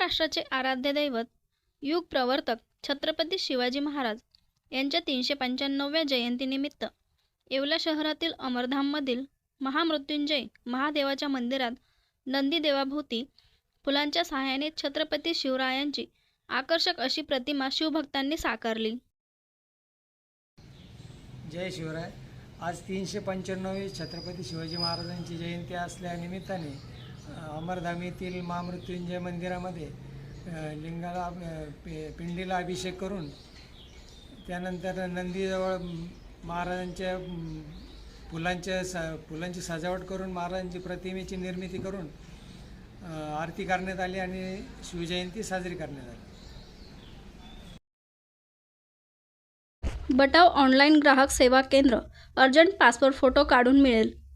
महाराष्ट्राचे आराध्य दैवत युग प्रवर्तक छत्रपती शिवाजी महाराज यांच्या तीनशे पंच्याण्णव्या जयंतीनिमित्त येवला शहरातील अमरधाममधील महामृत्युंजय महादेवाच्या मंदिरात नंदीदेवाभोवती फुलांच्या सहाय्याने छत्रपती शिवरायांची आकर्षक अशी प्रतिमा शिवभक्तांनी साकारली. जय शिवराय. आज तीनशे पंच्याण्णवी छत्रपती शिवाजी महाराजांची जयंती असल्यानिमित्ताने अमरधाम येथील महामृत्युंजय मंदिरामध्ये लिंगाला पि पिंडीला अभिषेक करून त्यानंतर नंदीजवळ महाराजांच्या फुलांच्या स फुलांची सजावट करून महाराजांची प्रतिमेची निर्मिती करून आरती करण्यात आली आणि शिवजयंती साजरी करण्यात आली. बटाव ऑनलाईन ग्राहक सेवा केंद्र. अर्जंट पासपोर्ट फोटो काढून मिळेल.